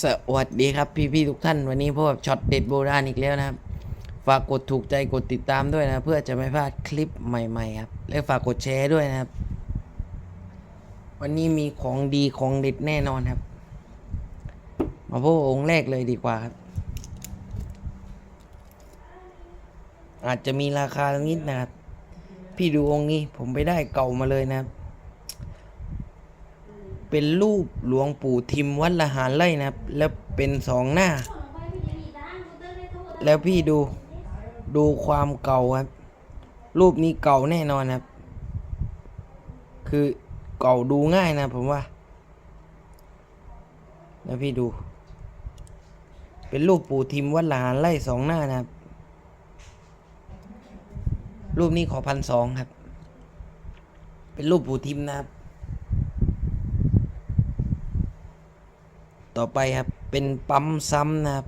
สวัสดีครับพี่พี่ๆทุกท่านวันนี้พบกับช็อตเด็ดโบราณอีกแล้วนะครับ ฝากกดถูกใจกดติดตามด้วยนะ เพื่อจะไม่พลาดคลิปใหม่ๆครับ และฝากกดแชร์ด้วยนะครับ วันนี้มีของดีของเด็ดแน่นอนครับ มาพบกับองค์แรกเลยดีกว่าครับ อาจจะมีราคานิดนะครับ พี่ดูองค์นี้ผมไปได้เก่ามาเลยนะครับ เป็นรูปหลวงปู่ทิมวัดละหารไร่นะครับ แล้วเป็นสองหน้า แล้วพี่ดูดูความเก่าครับ รูปนี้เก่าแน่นอนครับ คือเก่าดูง่ายนะผมว่า แล้วพี่ดู เป็นรูปปู่ทิมวัดละหารไร่สองหน้านะครับ รูปนี้ขอพันสองครับ เป็นรูปปู่ทิมนะครับ ต่อไปครับ เป็นปั๊มซ้ำนะครับ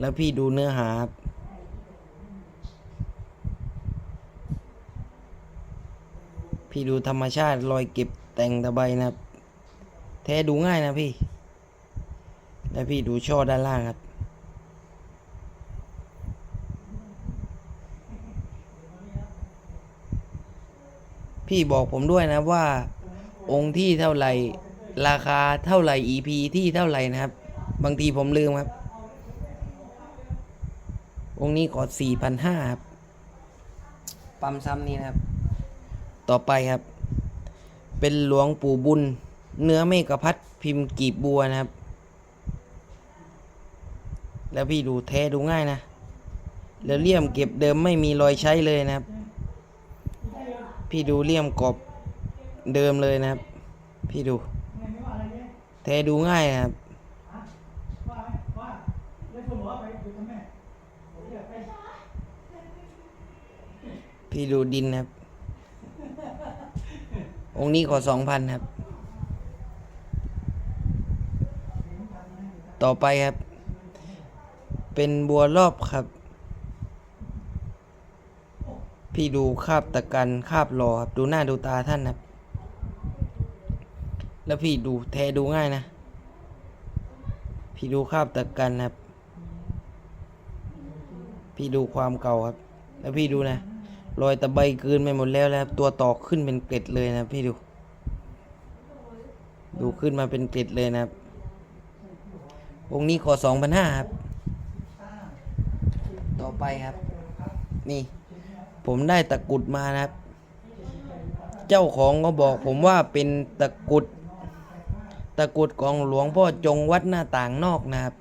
แล้วพี่ดูเนื้อหาครับพี่ดูธรรมชาติรอยเก็บแต่งตะไบนะครับ แท้ดูง่ายนะพี่ แล้วพี่ดูช่อด้านล่างครับ พี่บอกผมด้วยนะว่าองค์ที่เท่าไหร่ ราคาเท่าไหร่ EP ที่เท่าไหร่นะครับ บางทีผมลืมครับองค์นี้ขอสี่พันห้าครับ ปั๊มซ้ำนี้นะครับ ต่อไปครับ เป็นหลวงปู่บุญ เนื้อเมกะพัดพิมพ์กีบบัวนะครับ แล้วพี่ดูแท้ดูง่ายนะ แล้วเลี่ยมเก็บเดิมไม่มีรอยใช้เลยนะครับ พี่ดูเลี่ยมกรอบเดิมเลยนะครับ พี่ดู ทดูง่ายครับพี่ดูดินครับ องค์นี้ขอสองพันครับ ต่อไปครับ เป็นบัวรอบครับ พี่ดูคาบตะกันคาบหลอครับ ดูหน้าดูตาท่านครับ แล้วพี่ดูแทดูง่ายนะ พี่ดูคาบตะกันครับ พี่ดูความเก่าครับ แล้วพี่ดูนะรอยตะไบกลืนไปหมดแล้วนะครับตัวตอกขึ้นเป็นเกล็ดเลยนะพี่ดู ดูขึ้นมาเป็นเกล็ดเลยนะครับองค์นี้ขอสองพันห้าครับ ต่อไปครับ นี่ ผมได้ตะกุดมานะครับ เจ้าของก็บอกผมว่าเป็นตะกุด ตะกุดของหลวงพ่อจงวัดหน้าต่างนอกนะครับ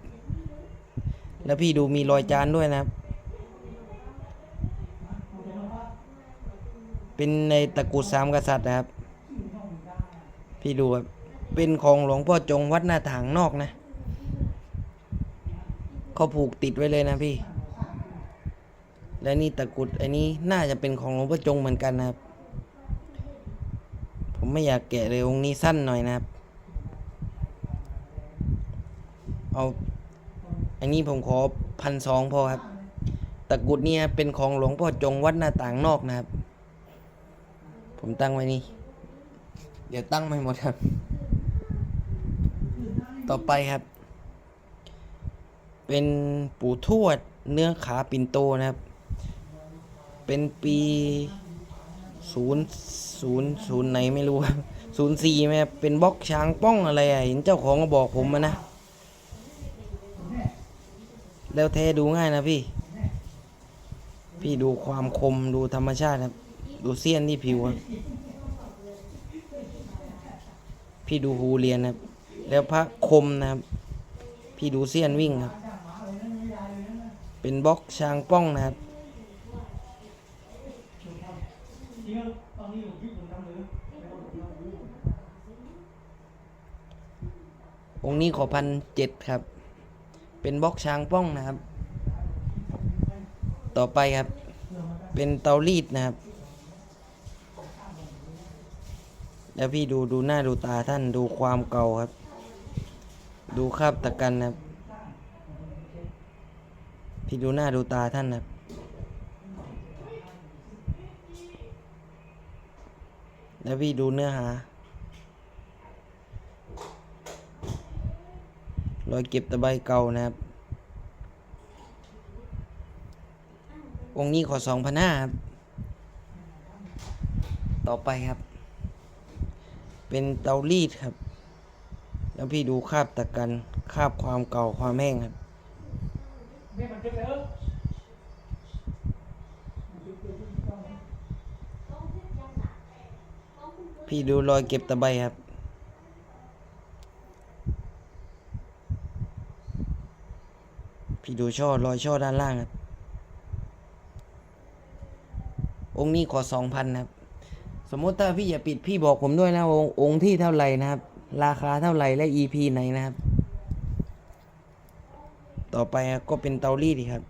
แล้วพี่ดูมีรอยจานด้วยนะครับ เป็นในตะกุดสามกษัตริย์นะครับ พี่ดูครับ เป็นของหลวงพ่อจงวัดหน้าต่างนอกนะเขาผูกติดไว้เลยนะพี่ และนี่ตะกุดอันนี้น่าจะเป็นของหลวงพ่อจงเหมือนกันนะครับ ผมไม่อยากแกะเลยองค์นี้สั้นหน่อยนะครับ เอา อันนี้ผมขอพันสองพอครับ ตะกรุดเนี่ยเป็นของหลวงพ่อจงวัดหน้าต่างนอกนะครับ ผมตั้งไว้นี่ เดี๋ยวตั้งไม่หมดครับ ต่อไปครับ เป็นปู่ทวดเนื้อขาปินโตนะครับ เป็นปีศูนย์ศูนย์ศูนย์ไหนไม่รู้ครับศูนย์สี่ไหมครับเป็นบล็อกช้างป้องอะไรอะเห็นเจ้าของก็บอกผมมานะ แล้วเทดูง่ายนะพี่ พี่ดูความคมดูธรรมชาติครับ ดูเสี้ยนที่ผิวครับพี่ดูหูเรียนครับ แล้วพระคมนะครับ พี่ดูเสี้ยนวิ่งครับ เป็นบล็อกช้างป้องนะครับองค์นี้ขอพันเจ็ดครับ เป็นบล็อกช้างป้องนะครับ ต่อไปครับ เป็นเตารีดนะครับ แล้วพี่ดูดูหน้าดูตาท่านดูความเก่าครับ ดูคราบตะกันนะครับ พี่ดูหน้าดูตาท่านนะครับแล้วพี่ดูเนื้อหา รอยเก็บตะไบเก่านะครับ องค์นี้ขอสองพันห้าครับ ต่อไปครับ เป็นเตารีดครับ แล้วพี่ดูคาบตะกัน คาบความเก่าความแห้งครับพี่ดูรอยเก็บตะไบครับ ดูช่อรอยช่อด้านล่างครับ องค์นี้ขอสองพันครับ สมมติถ้าพี่อย่าปิดพี่บอกผมด้วยนะองค์องค์ที่เท่าไหร่นะครับ ราคาเท่าไหร่และ EP ไหนนะครับ ต่อไปก็เป็นเตารีดครับ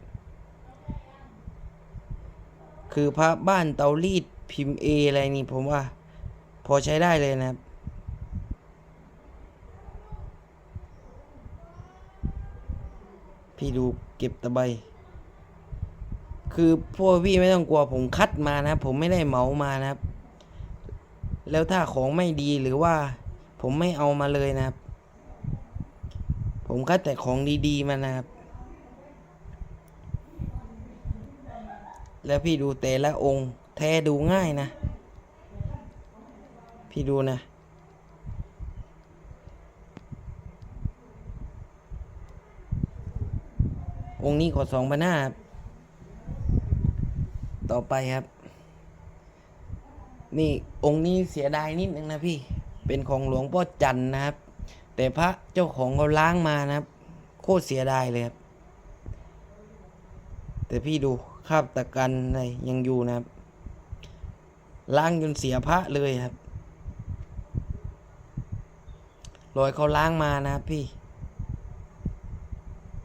คือพระบ้านเตารีดพิมพ์ A อะไรนี่ผมว่า พอใช้ได้เลยนะครับ พี่ดูเก็บตะไบ คือพวกพี่ไม่ต้องกลัวผมคัดมานะ ผมไม่ได้เหมามานะครับ แล้วถ้าของไม่ดีหรือว่า ผมไม่เอามาเลยนะครับ ผมคัดแต่ของดีๆมานะครับ แล้วพี่ดูแต่ละองค์ แท้ดูง่ายนะ พี่ดูนะ องค์นี้ขอสองพันห้าครับ ต่อไปครับ นี่องค์นี้เสียดายนิดนึงนะพี่ เป็นของหลวงพ่อจันนะครับ แต่พระเจ้าของเขาล้างมานะครับ โคตรเสียดายเลยครับ แต่พี่ดูคาบตะกันอะไรยังอยู่นะครับ ล้างจนเสียพระเลยครับรอยเขาล้างมานะครับพี่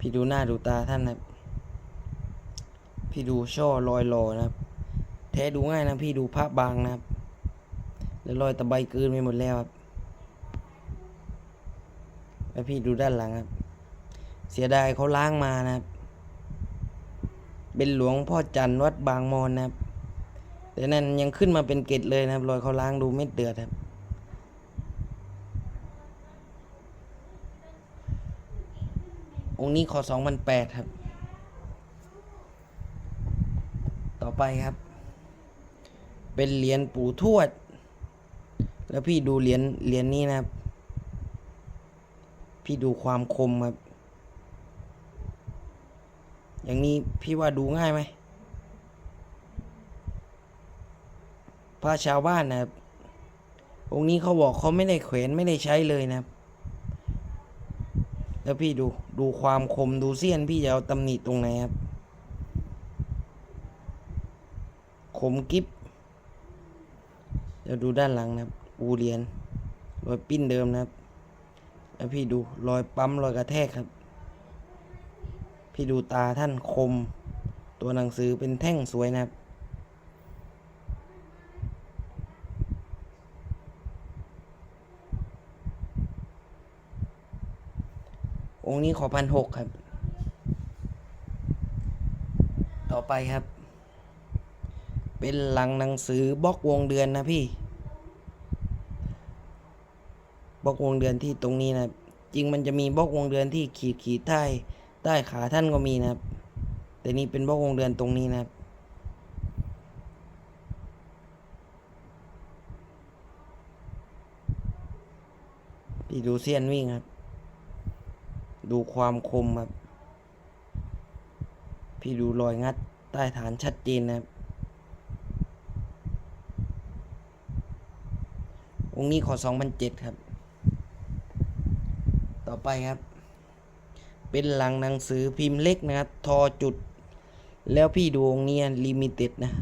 พี่ดูหน้าดูตาท่านนะครับพี่ดูช่อรอยรอนะครับ แท้ดูง่ายนะพี่ดูพระบางนะครับแล้วรอยตะไบเกินไปหมดแล้วครับแล้วพี่ดูด้านหลังครับ เสียดายเขาล้างมานะครับ เป็นหลวงพ่อจันทร์วัดบางมอนนะครับแต่นั่นยังขึ้นมาเป็นเกตเลยนะครับ รอยเขาล้างดูเม็ดเดือดครับ องค์นี้ขอสองพันแปดครับ ต่อไปครับ เป็นเหรียญปู่ทวด แล้วพี่ดูเหรียญเหรียญนี้นะครับ พี่ดูความคมครับ อย่างนี้พี่ว่าดูง่ายไหมพระชาวบ้านนะครับองค์นี้เขาบอกเขาไม่ได้แขวนไม่ได้ใช้เลยนะครับ แล้วพี่ดูดูความคมดูเสี้ยนพี่จะเอาตำหนิตรงไหนครับ คมกิฟเดี๋ยวดูด้านหลังนะครับ อูเรียญรอยปิ้นเดิมนะครับ แล้วพี่ดูรอยปั๊มรอยกระแทกครับ พี่ดูตาท่านคม ตัวหนังสือเป็นแท่งสวยนะครับ องค์นี้ขอพันหกครับ ต่อไปครับ เป็นหลังหนังสือบล็อกวงเดือนนะพี่บล็อกวงเดือนที่ตรงนี้นะจริงมันจะมีบล็อกวงเดือนที่ขีดขีดใต้ใต้ขาท่านก็มีนะครับ แต่นี่เป็นบล็อกวงเดือนตรงนี้นะครับพี่ดูเสี้ยนวิ่งครับ ดูความคมครับ พี่ดูรอยงัดใต้ฐานชัดเจนนะครับ องค์นี้ขอสองพันเจ็ดครับ ต่อไปครับ เป็นหลังหนังสือพิมพ์เล็กนะครับ ทอจุด แล้วพี่ดูองค์นี้ลิมิเต็ดนะ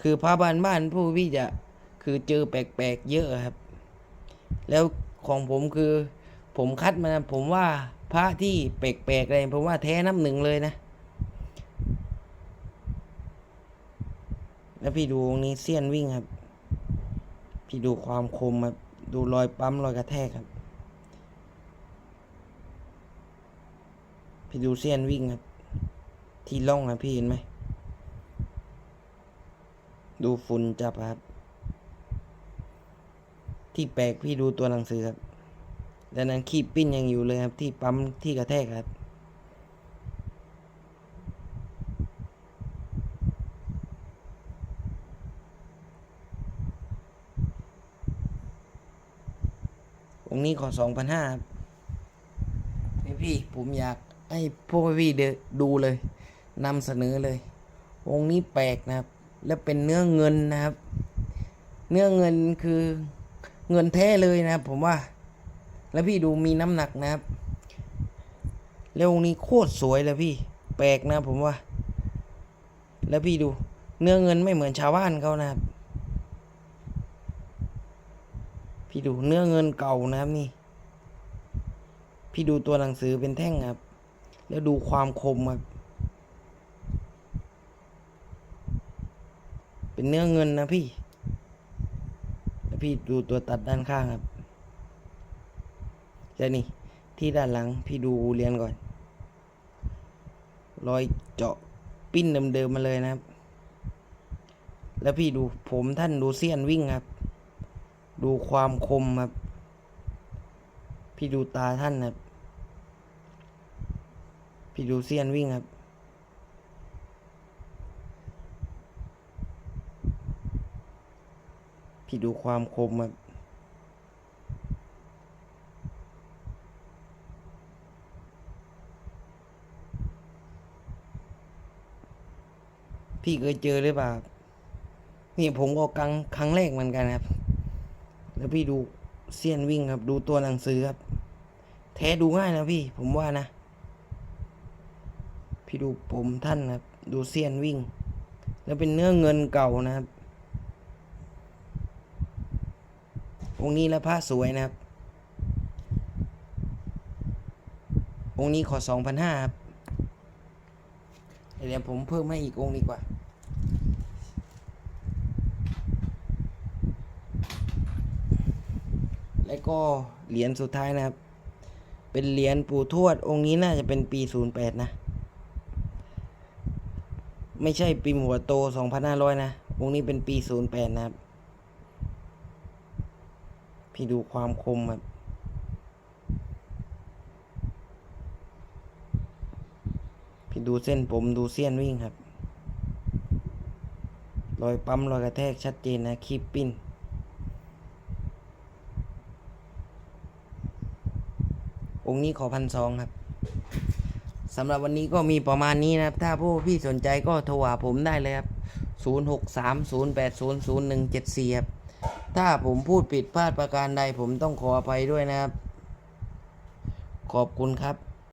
คือพระบ้านบ้านผู้พี่จะคือเจอแปลกๆเยอะครับ แล้ว ของผมคือ ผมคัดมานะผมว่าพระที่แปลกๆอะไรผมว่าแท้น้ำหนึ่งเลยนะ แล้วพี่ดูองนี้เสี้ยนวิ่งครับ พี่ดูความคมครับ ดูรอยปั๊มรอยกระแทกครับ พี่ดูเสี้ยนวิ่งครับ ที่ล่องนะพี่เห็นไหม ดูฝุ่นจับครับ ที่แปลกพี่ดูตัวหนังสือครับดังนั้นขีบปิ้นยังอยู่เลยครับ ที่ปั๊มที่กระแทกครับ องนี้ขอสองพันห้าครับพี่พี่ผมอยากให้พวกพี่เดดูเลยนำเสนอเลย องค์นี้แปลกนะครับ และเป็นเนื้อเงินนะครับ เนื้อเงินคือ เงินแท้เลยนะครับผมว่า แล้วพี่ดูมีน้ำหนักนะครับแล้วองค์นี้โคตรสวยเลยพี่ แปลกนะผมว่า แล้วพี่ดู เนื้อเงินไม่เหมือนชาวบ้านเขานะครับ พี่ดูเนื้อเงินเก่านะครับนี่ พี่ดูตัวหนังสือเป็นแท่งครับ แล้วดูความคมครับเป็นเนื้อเงินนะพี่ พี่ดูตัวตัดด้านข้างครับแล้วนี่ที่ด้านหลังพี่ดูเรียนก่อน รอยเจาะปิ้นเดิมๆมาเลยนะครับ แล้วพี่ดูผมท่านดูเสี้ยนวิ่งครับ ดูความคมครับ พี่ดูตาท่านครับ พี่ดูเสี้ยนวิ่งครับ พี่ดูความคมครับพี่เคยเจอหรือเปล่า นี่ผมก็ครั้งครั้งแรกเหมือนกันครับ แล้วพี่ดูเซียนวิ่งครับ ดูตัวหนังสือครับ แท้ดูง่ายนะพี่ ผมว่านะ พี่ดูผมท่านครับ ดูเซียนวิ่ง แล้วเป็นเนื้อเงินเก่านะครับ องค์นี้แล้วผ้าสวยนะครับ องค์นี้ขอสองพันห้าครับ เดี๋ยวผมเพิ่มให้อีกองค์ดีกว่า แล้วก็เหรียญสุดท้ายนะครับ เป็นเหรียญปู่ทวด องค์นี้น่าจะเป็นปี 08 นะ ไม่ใช่ปีหัวโต 2,500 นะ องค์นี้เป็นปี 08 นะครับ พี่ดูความคมครับพี่ดูเส้นผมดูเสี้ยนวิ่งครับ รอยปั๊มรอยกระแทกชัดเจนนะคีบปิ้น องค์นี้ขอพันสองครับสำหรับวันนี้ก็มีประมาณนี้นะครับ ถ้าผู้พี่สนใจก็โทรหาผมได้เลยครับ 0 6 3 0 8 0 0 1 7 4ครับ ถ้าผมพูดผิดพลาดประการใดผมต้องขออภัยด้วยนะครับ ขอบคุณครับ